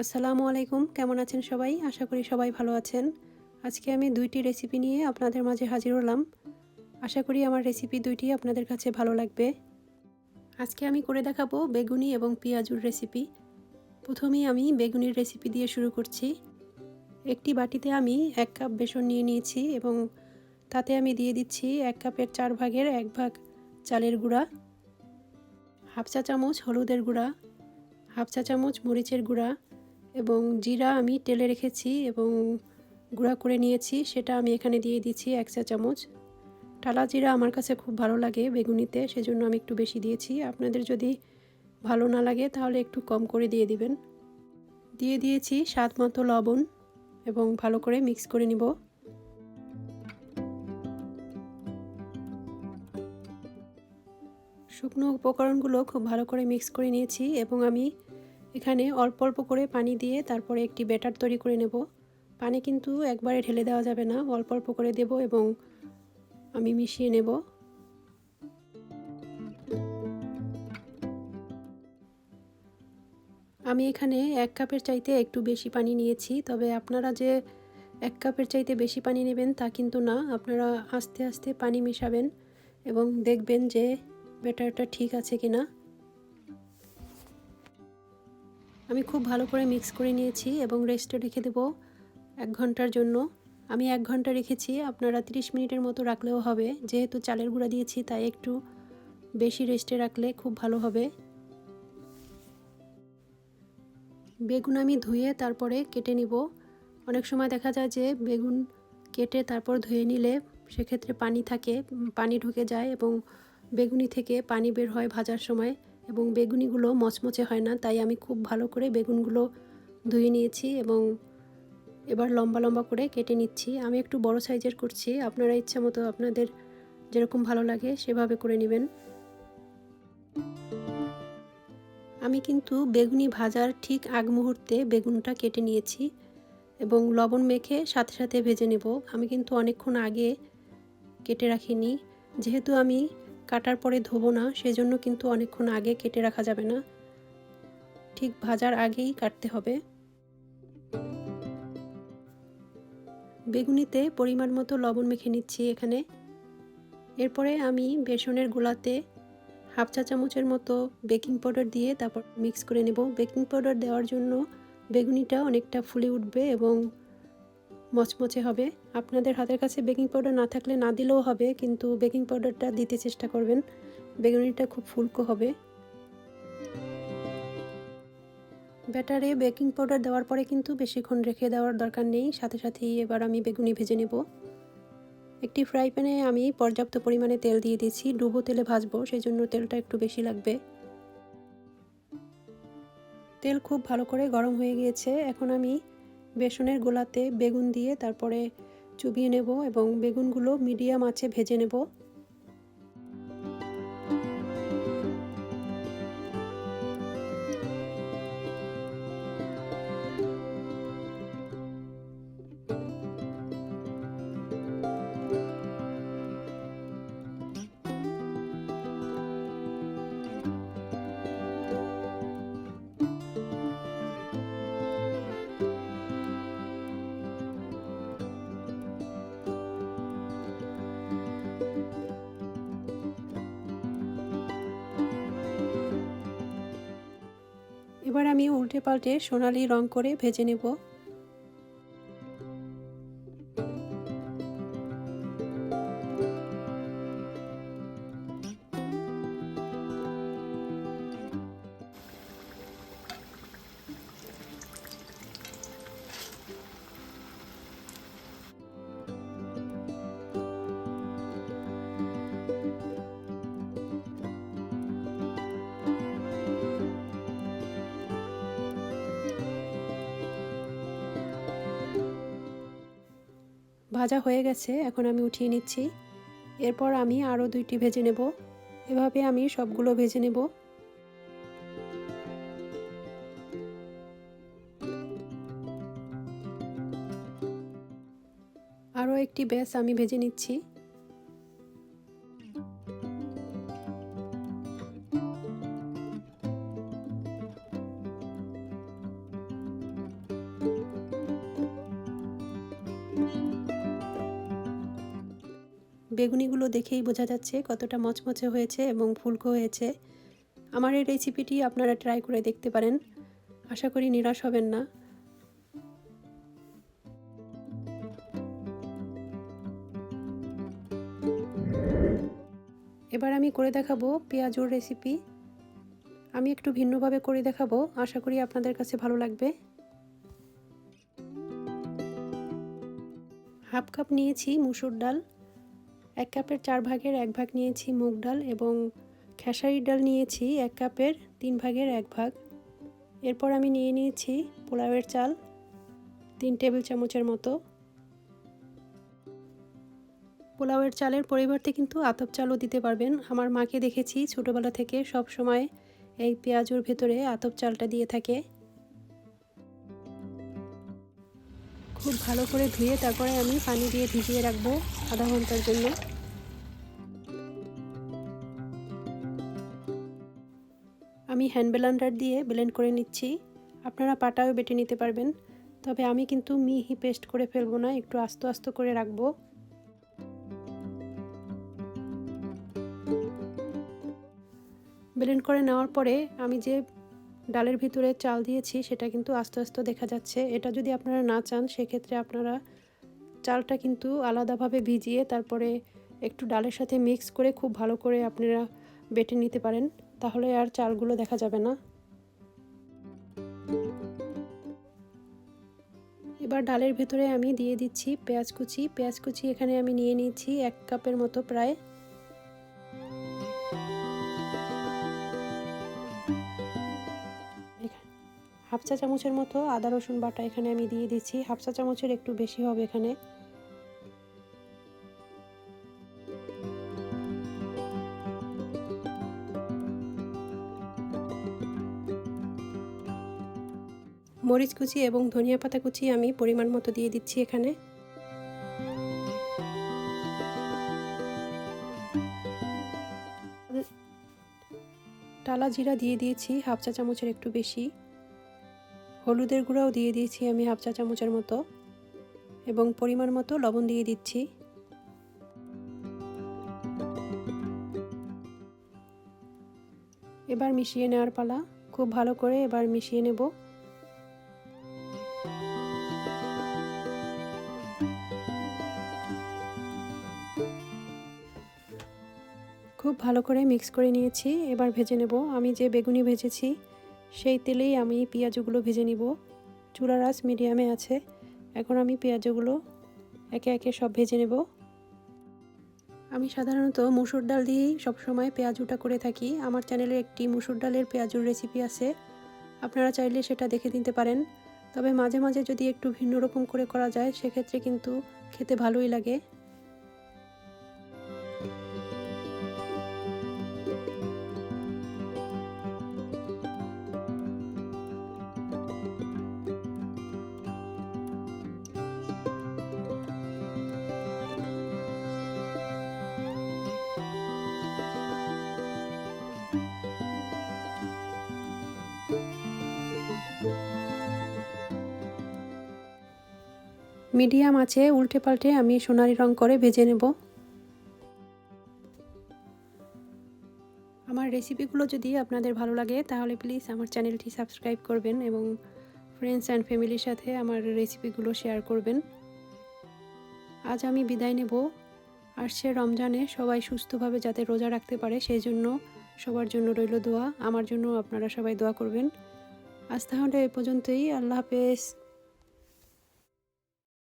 আসসালামু আলাইকুম, কেমন আছেন সবাই? আশা করি সবাই ভালো আছেন। আজকে আমি দুইটি রেসিপি নিয়ে আপনাদের মাঝে হাজির হলাম। আশা করি আমার রেসিপি দুইটি আপনাদের কাছে ভালো লাগবে। আজকে আমি করে দেখাবো বেগুনি এবং পেঁয়াজুর রেসিপি প্রথমেই আমি বেগুনির রেসিপি দিয়ে শুরু করছি। একটি বাটিতে আমি এক কাপ বেসন নিয়ে নিয়েছি এবং তাতে আমি দিয়ে দিচ্ছি এক কাপের চার ভাগের এক ভাগ চালের গুঁড়া। হাফ চা চামচ হলুদের গুঁড়া, হাফ চা চামচ মরিচের গুঁড়া এবং জিরা আমি তেলে রেখেছি এবং গুঁড়া করে নিয়েছি, সেটা আমি এখানে দিয়ে দিচ্ছি এক চা চামচ। টালা জিরা আমার কাছে খুব ভালো লাগে বেগুনিতে, সেজন্য আমি একটু বেশি দিয়েছি। আপনাদের যদি ভালো না লাগে তাহলে একটু কম করে দিয়ে দিবেন। দিয়ে দিয়েছি স্বাদ মতো লবণ এবং ভালো করে মিক্স করে নিব। শুকনো উপকরণগুলো খুব ভালো করে মিক্স করে নিয়েছি এবং আমি এখানে অল্প অল্প করে পানি দিয়ে তারপরে একটি ব্যাটার তৈরি করে নেব। পানি কিন্তু একবারে ঢেলে দেওয়া যাবে না, অল্প অল্প করে দেব এবং আমি মিশিয়ে নেব। আমি এখানে এক কাপের চাইতে একটু বেশি পানি নিয়েছি, তবে আপনারা যে এক কাপের চাইতে বেশি পানি নেবেন তা কিন্তু না, আপনারা আস্তে আস্তে পানি মেশাবেন এবং দেখবেন যে ব্যাটারটা ঠিক আছে কি না? আমি খুব ভালো করে মিক্স করে নিয়েছি এবং রেস্টে রেখে দেবো এক ঘণ্টার জন্য। আমি এক ঘণ্টা রেখেছি, আপনারা 30 মিনিটের মতো রাখলেও হবে। যেহেতু চালের গুঁড়া দিয়েছি, তাই একটু বেশি রেস্টে রাখলে খুব ভালো হবে। বেগুন আমি ধুয়ে তারপরে কেটে নিব। অনেক সময় দেখা যায় যে বেগুন কেটে তারপর ধুয়ে নিলে সেক্ষেত্রে পানি থাকে, পানি ঢুকে যায় এবং বেগুনি থেকে পানি বের হয় ভাজার সময় এবং বেগুনিগুলো মচমচে হয় না, তাই আমি খুব ভালো করে বেগুনগুলো ধুয়ে নিয়েছি এবং এবার লম্বা লম্বা করে কেটে নিচ্ছি। আমি একটু বড় সাইজের করছি, আপনারা ইচ্ছা মতো আপনাদের যেরকম ভালো লাগে সেভাবে করে নেবেন। আমি কিন্তু বেগুনি ভাজার ঠিক আগ মুহূর্তে বেগুনটা কেটে নিয়েছি এবং লবণ মেখে সাথে সাথে ভেজে নেব। আমি কিন্তু অনেকক্ষণ আগে কেটে রাখিনি, যেহেতু আমি কাটার পরে ধোবো না, সেজন্য কিন্তু অনেকক্ষণ আগে কেটে রাখা যাবে না। ঠিক ভাজার আগেই কাটতে হবে। বেগুনিতে পরিমাণ মতো লবণ মেখে নিচ্ছি এখানে। এরপরে আমি বেসনের গোলাতে হাফ চা চামচের মতো বেকিং পাউডার দিয়ে তারপর মিক্স করে নেব। বেকিং পাউডার দেওয়ার জন্য বেগুনিটা অনেকটা ফুলে উঠবে এবং মচমচে হবে। আপনাদের হাতের কাছে বেকিং পাউডার না থাকলে না দিলেও হবে, কিন্তু বেকিং পাউডারটা দিতে চেষ্টা করবেন। বেগুনিটা খুব ফুলকো হবে। ব্যাটারে বেকিং পাউডার দেওয়ার পরে কিন্তু বেশিক্ষণ রেখে দেওয়ার দরকার নেই। সাথে সাথেই এবার আমি বেগুনি ভেজে নেব। একটি ফ্রাই প্যানে আমি পর্যাপ্ত পরিমাণে তেল দিয়ে দিয়েছি। ডুবো তেলে ভাজবো সেই জন্য তেলটা একটু বেশি লাগবে। তেল খুব ভালো করে গরম হয়ে গিয়েছে। এখন আমি বেসনের গোলাতে বেগুন দিয়ে তারপরে চুবিয়ে নেব এবং বেগুনগুলো মিডিয়াম আছে ভেজে নেব। এবার আমি উল্টে পাল্টে সোনালি রং করে ভেজে নেব। ভাজা হয়ে গেছে, এখন আমি উঠিয়ে নিচ্ছি। এরপর আমি আরও দুইটি ভেজে নেব। এভাবে আমি সবগুলো ভেজে নেব। আরও একটি ব্যাস আমি ভেজে নিচ্ছি। বেগুনিগুলো দেখেই বোঝা যাচ্ছে কতটা মচমচে হয়েছে এবং ফুলকো হয়েছে। আমার এই রেসিপিটি আপনারা ট্রাই করে দেখতে পারেন। আশা করি নিরাশ হবেন না। এবার আমি করে দেখাবো পেঁয়াজুর রেসিপি আমি একটু ভিন্নভাবে করে দেখাবো। আশা করি আপনাদের কাছে ভালো লাগবে। হাফ কাপ নিয়েছি মুসুর ডাল। এক কাপের চার ভাগের এক ভাগ নিয়েছি মুগ ডাল এবং খেসারির ডাল নিয়েছি এক কাপের তিন ভাগের এক ভাগ। এরপর আমি নিয়ে নিয়েছি পোলাওয়ের চাল তিন টেবিল চামচের মতো। পোলাওয়ের চালের পরিবর্তে কিন্তু আতপ চালও দিতে পারবেন। আমার মাকে দেখেছি ছোটোবেলা থেকে সব সময় এই পেঁয়াজুর ভেতরে আতপ চালটা দিয়ে থাকে। খুব ভালো করে ধুয়ে তারপরে আমি পানি দিয়ে ভিজিয়ে রাখব আধা ঘণ্টার জন্য। আমি হ্যান্ড ব্লেন্ডার দিয়ে ব্লেন্ড করে নিচ্ছি। আপনারা পাটাও বেটে নিতে পারবেন। তবে আমি কিন্তু মিহি পেস্ট করে ফেলব না, একটু আস্তে আস্তে করে রাখব। ব্লেন্ড করে নেওয়ার পরে আমি যে ডালের ভিতরে চাল দিয়েছি, সেটা কিন্তু আস্তে আস্তে দেখা যাচ্ছে। এটা যদি আপনারা না চান, সেক্ষেত্রে আপনারা চালটা কিন্তু আলাদাভাবে ভিজিয়ে তারপরে একটু ডালের সাথে মিক্স করে খুব ভালো করে আপনারা বেটে নিতে পারেন, তাহলে আর চালগুলো দেখা যাবে না। এবার ডালের ভেতরে আমি দিয়ে দিচ্ছি পেঁয়াজ কুচি। পেঁয়াজ কুচি এখানে আমি নিয়ে নিচ্ছি এক কাপের মতো প্রায়। হাফ চা চামচের মতো আদা রসুন বাটা এখানে আমি দিয়ে দিচ্ছি। হাফ চা চামচের একটু বেশি হবে এখানে। মরিচ কুচি এবং ধনিয়া পাতা কুচি আমি পরিমাণ মতো দিয়ে দিচ্ছি এখানে। টালা জিরা দিয়ে দিয়েছি, হাফ চা চামচের একটু বেশি। হলুদের গুঁড়াও দিয়ে দিয়েছি আমি হাফ চা চামচের মতো। এবং পরিমাণ মতো লবণ দিয়ে দিচ্ছি। এবার মিশিয়ে নেওয়ার পালা। খুব ভালো করে এবার মিশিয়ে নেব। খুব ভালো করে মিক্স করে নিয়েছি। এবার ভেজে নেব। আমি যে বেগুনি ভেজেছি, সেই তেলেই আমি পেঁয়াজগুলো ভেজে নিব। চুলার আঁচ মিডিয়ামে আছে। এখন আমি পেঁয়াজগুলো একে একে সব ভেজে নেব। আমি সাধারণত মুসুর ডাল দিয়েই সবসময় পেঁয়াজুটা করে থাকি। আমার চ্যানেলে একটি মুসুর ডালের পেঁয়াজুর রেসিপি আছে। আপনারা চাইলে সেটা দেখে দিতে পারেন। তবে মাঝে মাঝে যদি একটু ভিন্ন রকম করে করা যায়, সেক্ষেত্রে কিন্তু খেতে ভালোই লাগে। মিডিয়াম আছে, উল্টে পাল্টে আমি সোনালি রং করে ভেজে নেব। আমার রেসিপিগুলো যদি আপনাদের ভালো লাগে, তাহলে প্লিজ আমার চ্যানেলটি সাবস্ক্রাইব করবেন এবং ফ্রেন্ডস অ্যান্ড ফ্যামিলির সাথে আমার রেসিপিগুলো শেয়ার করবেন। আজ আমি বিদায় নেব। আসছে রমজানে, সবাই সুস্থভাবে যাতে রোজা রাখতে পারে, সেই জন্য সবার জন্য রইল দোয়া। আমার জন্য আপনারা সবাই দোয়া করবেন। আজ তাহলে এ পর্যন্তই। আল্লাহ হাফেজ।